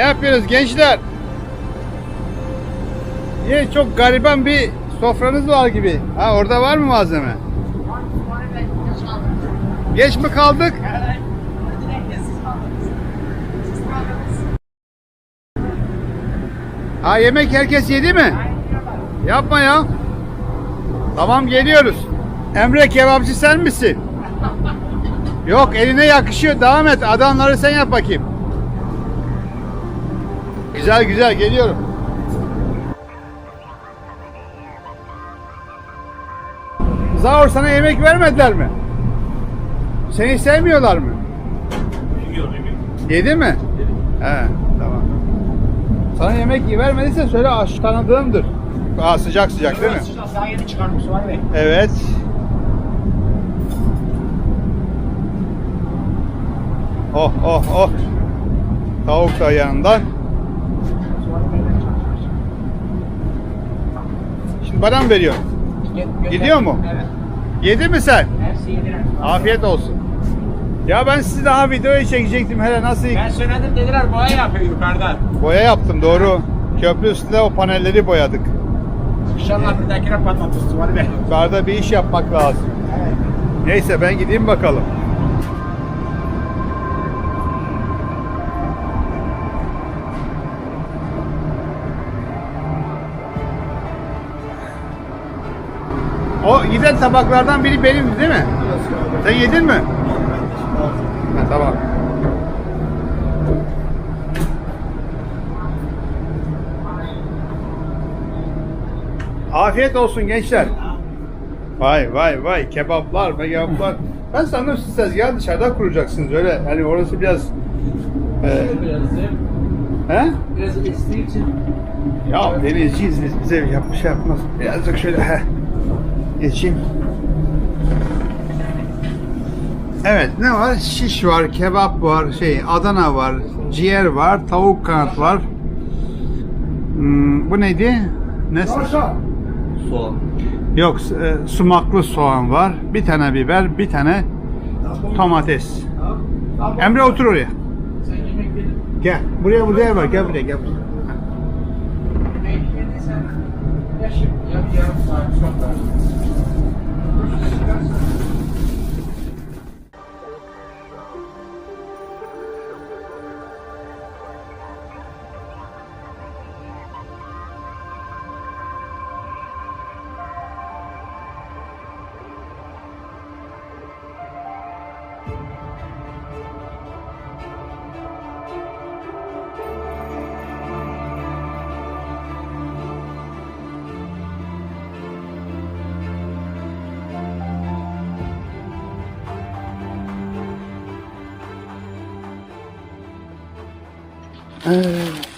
yapıyorsunuz gençler? Niye çok gariban bir sofranız var gibi. Ha orada var mı malzeme? Geç mi kaldık? Ha yemek herkes yedi mi? Yapma ya. Tamam geliyoruz. Emre kebapçı sen misin? Yok eline yakışıyor. Devam et. Adamları sen yap bakayım. Güzel güzel geliyorum. Zahor sana yemek vermediler mi? Seni sevmiyorlar mı? Yedi mi? He tamam. Sana yemek vermediyse söyle aş tanıdığımdır. Aa, sıcak sıcak değil mi? Daha yeni çıkarmış var Bey. Evet. Oh oh oh. Tavuk da yanından. Bana mı veriyor? Gidiyor mu? Evet. Yedi mi sen? Hepsi yediler. Afiyet olsun. Ya ben sizi daha videoyu çekecektim hele nasıl Ben söyledim dediler boya yapıyor yukarıda. boya yaptım doğru. Köprü üstünde o panelleri boyadık. İnşallah bir dahakine patlatırız. Yukarıda bir iş yapmak lazım. Evet. Neyse ben gideyim bakalım. O giden tabaklardan biri benim değil mi? Sen yedin mi? Ha, tamam. Afiyet olsun gençler. Vay vay vay kebaplar mekebaplar. ben sandım siz tezgahı dışarıda kuracaksınız öyle. Hani orası biraz... E, he? Biraz estiği için Ya denizciyiz biz bize yapmış şey yapmaz. Birazcık şöyle he. Geçeyim. Evet ne var? Şiş var, kebap var, şey Adana var, ciğer var, tavuk kanat var. Hmm, bu neydi? Ne? soğan. Yok, e, sumaklı soğan var. Bir tane biber, bir tane domates. Emre otur oraya. Gel. Buraya buraya var. Gel buraya gel. buraya. Yemek yediysen yarım saat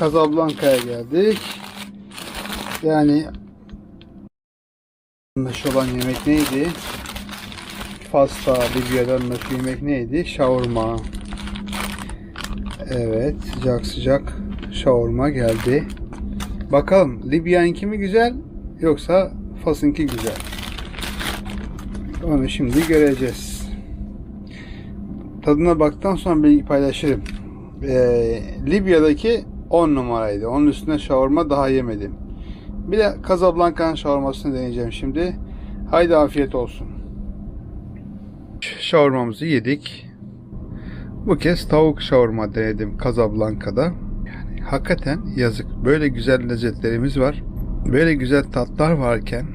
Casablanca'ya geldik. Yani meşhur olan yemek neydi? Pasta, Libya'dan meşhur yemek neydi? Şavurma. Evet, sıcak sıcak şavurma geldi. Bakalım Libya'nınki mi güzel yoksa Fas'ınki güzel? Onu şimdi göreceğiz. Tadına baktıktan sonra bilgi paylaşırım. Ee, Libya'daki 10 numaraydı. Onun üstüne şavurma daha yemedim. Bir de Casablanca'nın şavurmasını deneyeceğim şimdi. Haydi afiyet olsun. Şavurmamızı yedik. Bu kez tavuk şavurma denedim Casablanca'da. Yani hakikaten yazık. Böyle güzel lezzetlerimiz var. Böyle güzel tatlar varken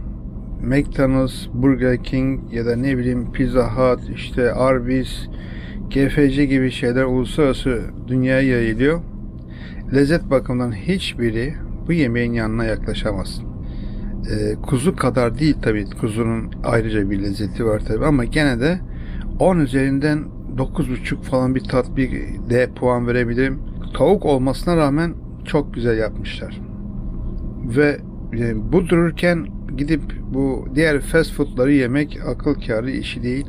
McDonald's, Burger King ya da ne bileyim Pizza Hut, işte Arby's, GFC gibi şeyler uluslararası dünyaya yayılıyor. Lezzet bakımından hiçbiri bu yemeğin yanına yaklaşamaz. Ee, kuzu kadar değil tabii. Kuzunun ayrıca bir lezzeti var tabii ama gene de 10 üzerinden 9.5 falan bir tat bir D puan verebilirim. Tavuk olmasına rağmen çok güzel yapmışlar. Ve e, bu dururken gidip bu diğer fast foodları yemek akıl kârı işi değil.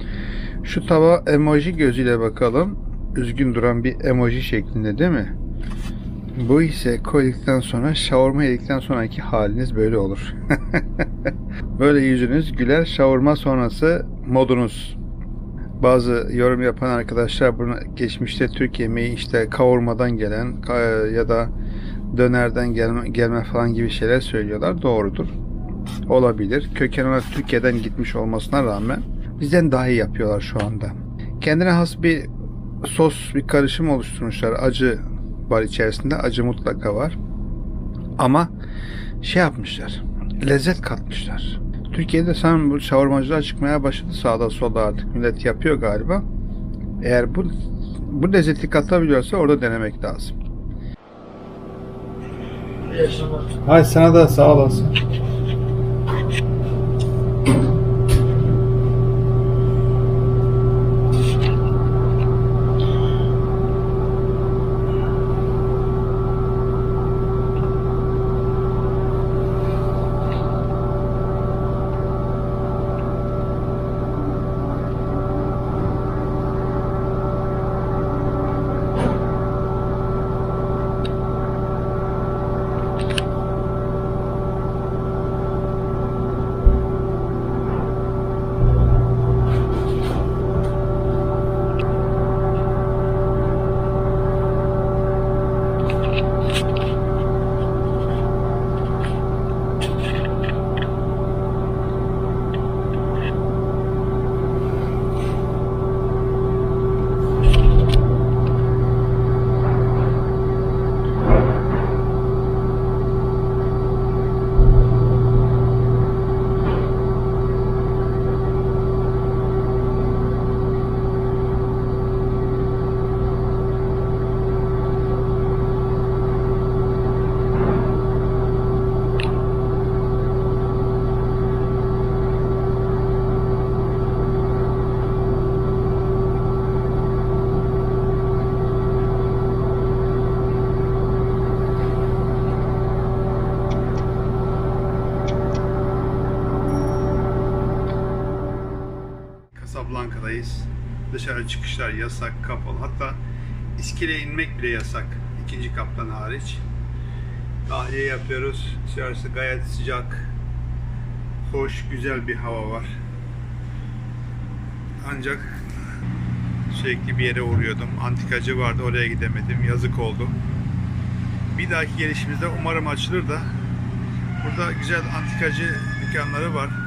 Şu tava emoji gözüyle bakalım. Üzgün duran bir emoji şeklinde değil mi? Bu ise koyduktan sonra şavurma yedikten sonraki haliniz böyle olur. böyle yüzünüz güler şavurma sonrası modunuz. bazı yorum yapan arkadaşlar bunu geçmişte Türk yemeği işte kavurmadan gelen ya da dönerden gelme, gelme falan gibi şeyler söylüyorlar. Doğrudur. Olabilir. Köken olarak Türkiye'den gitmiş olmasına rağmen bizden daha iyi yapıyorlar şu anda. Kendine has bir sos, bir karışım oluşturmuşlar. Acı var içerisinde. Acı mutlaka var. Ama şey yapmışlar. Lezzet katmışlar. Türkiye'de sanırım bu şavurmacılar çıkmaya başladı sağda solda artık millet yapıyor galiba. Eğer bu bu lezzeti katabiliyorsa orada denemek lazım. Hay sana da sağ olasın. Casablanca'dayız. Dışarı çıkışlar yasak, kapalı. Hatta iskeleye inmek bile yasak. ikinci kaptan hariç. Tahliye yapıyoruz. Dışarısı gayet sıcak. Hoş, güzel bir hava var. Ancak sürekli bir yere uğruyordum. Antikacı vardı, oraya gidemedim. Yazık oldu. Bir dahaki gelişimizde umarım açılır da burada güzel antikacı dükkanları var.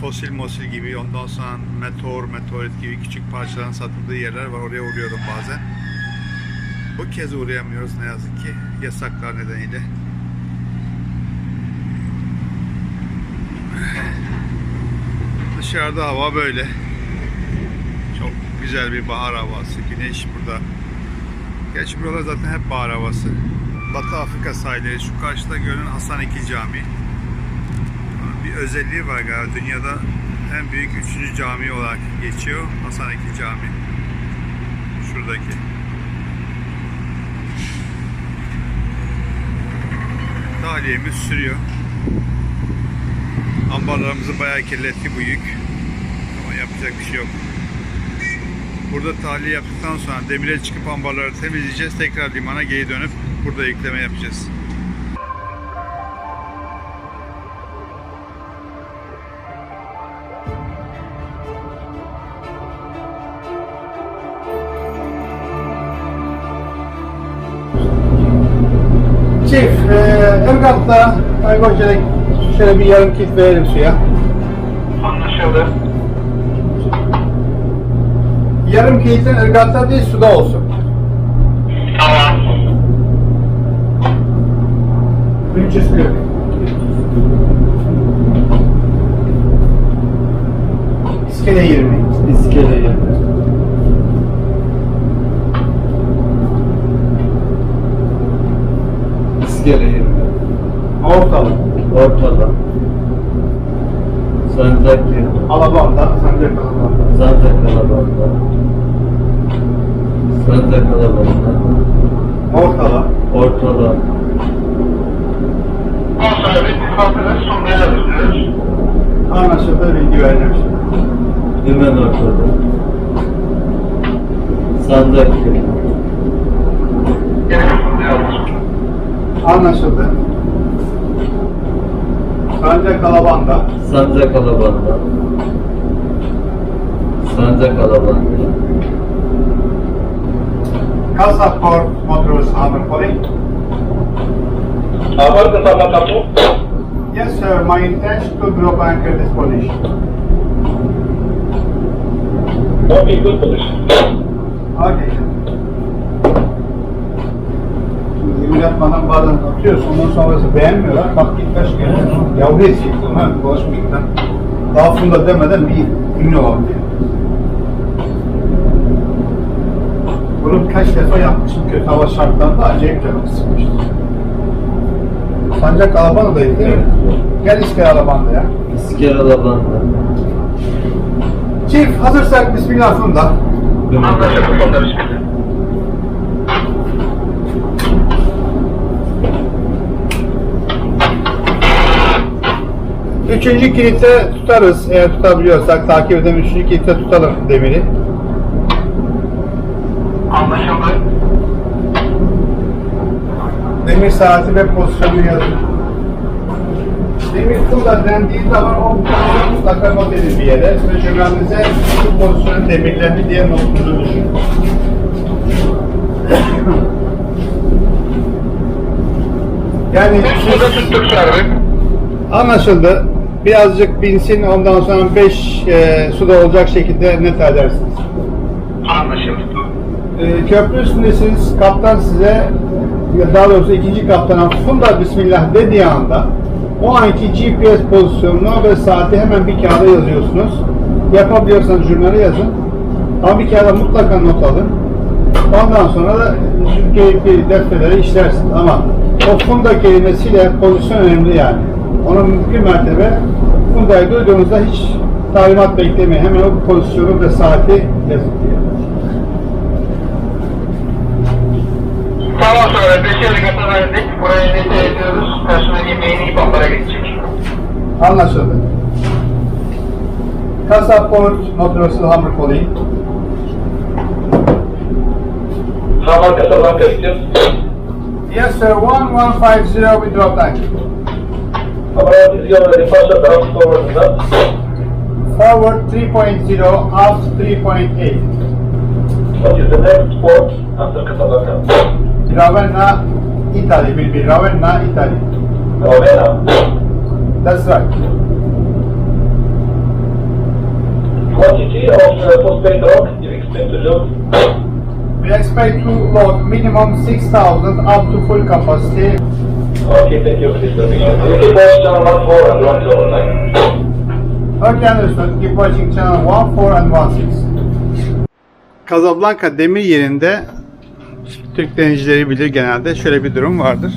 Fosil mosil gibi ondan sonra meteor, meteorit gibi küçük parçaların satıldığı yerler var. Oraya uğruyorum bazen. Bu kez uğrayamıyoruz ne yazık ki yasaklar nedeniyle. Dışarıda hava böyle. Çok güzel bir bahar havası. Güneş burada. Gerçi buralar zaten hep bahar havası. Batı Afrika sahilleri. Şu karşıda görünen Hasan II Camii özelliği var galiba. Dünyada en büyük üçüncü cami olarak geçiyor. Hasan II Camii. Şuradaki. Tahliyemiz sürüyor. Ambarlarımızı bayağı kirletti bu yük. Ama yapacak bir şey yok. Burada tahliye yaptıktan sonra demire çıkıp ambarları temizleyeceğiz. Tekrar limana geri dönüp burada yükleme yapacağız. E, Irgat'ta Kaybonca'da şöyle bir yarım kit verelim suya. Anlaşıldı. Yarım kitin Irgat'ta değil suda olsun. Tamam. 300 kilo. İskele 20. İskele geldi. İskele yerine. Ortalık. Ortada. Sancakya. Alabam'da, Sancak Alabam'da. Sancak Alabam'da. Sancak Alabam'da. Ortalık. Ortada. Konserve iltifatını sunmaya çalışıyoruz. Anlaşıldı bilgi vereceğim şimdi. Hemen ortada. Sunmuyoruz. Anlaşıldı. Sancak Alabanda. Sancak Alaban'da. Sancak Alaban'da. Kasaport Motors Hammer Calling. Hamar ke sama kamu? Yes sir, my intention to drop anchor this position. Okay, good position. Okay. Yemin yapmadan bazen atıyorsun, ondan sonrası beğenmiyorlar. Bak git kaç kere yavru esiktim ha, bulaşmayın Daha funda demeden bir ünlü oldu. Bunu kaç defa yapmışım kötü hava şartlarında acayip canım sıkmıştı. Sancak Alabana'dayız değil mi? Gel İskele Alabana'da ya. İsker Alaban'da. Çift hazırsak Bismillah funda. Anlaşıldı Üçüncü kilite tutarız. Eğer tutabiliyorsak takip edelim. Üçüncü kilite tutalım demiri. Anlaşıldı. Demir saati ve pozisyonu yazın. Demir burada dendiği zaman o pozisyonu mutlaka not edin bir yere. Ve cümlenize bu pozisyonun demirlerini diye notunuzu düşün. yani Burada tuttuk servis. anlaşıldı. Birazcık binsin ondan sonra 5 suda olacak şekilde net edersiniz. Anlaşıldı. e, köprü üstündesiniz. Kaptan size ya daha doğrusu ikinci kaptana Funda Bismillah dediği anda o anki GPS pozisyonunu ve saati hemen bir kağıda yazıyorsunuz. Yapabiliyorsanız jurnale yazın. Ama bir kağıda mutlaka not alın. Ondan sonra da gerekli defterlere işlersiniz. Ama o Funda kelimesiyle pozisyon önemli yani. Onu mümkün mertebe Funda'yı duyduğunuzda hiç talimat beklemeyin. Hemen o pozisyonu ve saati yazın diye. Tamam sonra beşeri kata verdik. Burayı nete ediyoruz. Personel yemeğini İBAN'lara geçecek. Anlaşıldı. Kasaport Motorosuz Hamur Calling. Hamar Casablanca için. Yes sir, 1150 we drop tank. Forward 3.0, aft 3.8. What is the next port after Casablanca? Ravenna, Italy will be Ravenna, Italy. Ravenna. That's right. Quantity of uh, phosphate rock you expect to load. We expect to load minimum 6,000 up to full capacity. Okay, thank you. You keep watch channel 1 4 and 1 2 online. Okay, understood. Keep watching channel 1, 4 and 1, 6. Casablanca demir yerinde Türk denizcileri bilir genelde şöyle bir durum vardır.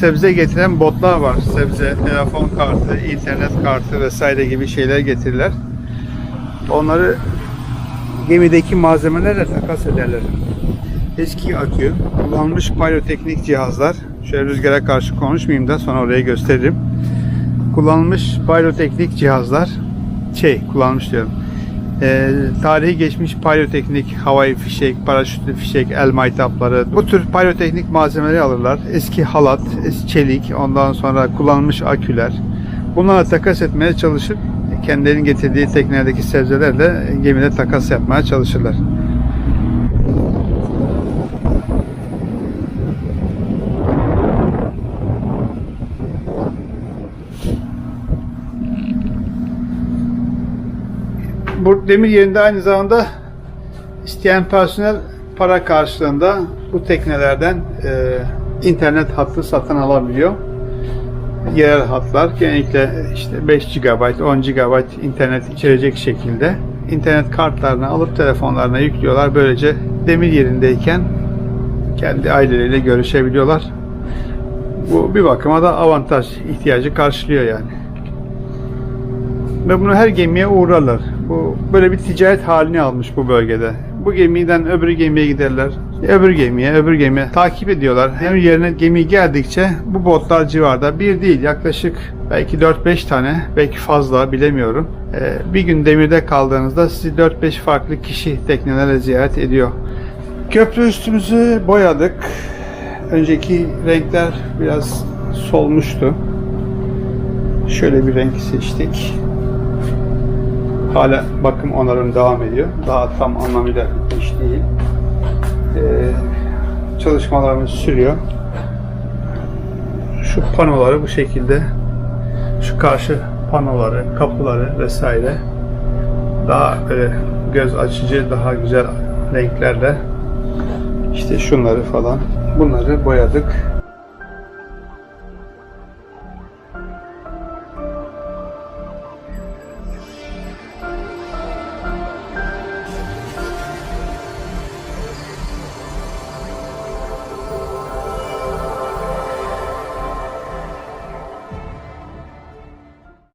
Sebze getiren botlar var. Sebze, telefon kartı, internet kartı vesaire gibi şeyler getirirler. Onları gemideki malzemelerle takas ederler. Eski akü, kullanılmış piroteknik cihazlar. Şöyle rüzgara karşı konuşmayayım da sonra oraya gösteririm. Kullanılmış piroteknik cihazlar, şey kullanmış diyorum. Ee, tarihi geçmiş piroteknik, havai fişek, paraşütlü fişek, el maytapları, bu tür piroteknik malzemeleri alırlar. Eski halat, eski çelik, ondan sonra kullanılmış aküler. Bunlara takas etmeye çalışıp kendilerinin getirdiği teknelerdeki sebzelerle gemide takas yapmaya çalışırlar. Bu demir yerinde aynı zamanda isteyen personel para karşılığında bu teknelerden e, internet hattı satın alabiliyor. Yerel hatlar genellikle işte 5 GB, 10 GB internet içerecek şekilde internet kartlarını alıp telefonlarına yüklüyorlar. Böylece demir yerindeyken kendi aileleriyle görüşebiliyorlar. Bu bir bakıma da avantaj ihtiyacı karşılıyor yani ve bunu her gemiye uğrarlar. Bu böyle bir ticaret halini almış bu bölgede. Bu gemiden öbür gemiye giderler. Öbür gemiye, öbür gemiye takip ediyorlar. Hem yerine gemi geldikçe bu botlar civarda bir değil yaklaşık belki 4-5 tane belki fazla bilemiyorum. Ee, bir gün demirde kaldığınızda sizi 4-5 farklı kişi teknelerle ziyaret ediyor. Köprü üstümüzü boyadık. Önceki renkler biraz solmuştu. Şöyle bir renk seçtik. Hala bakım onarım devam ediyor. Daha tam anlamıyla bitmiş değil. Ee, çalışmalarımız sürüyor. Şu panoları bu şekilde şu karşı panoları, kapıları vesaire daha böyle göz açıcı, daha güzel renklerle işte şunları falan bunları boyadık.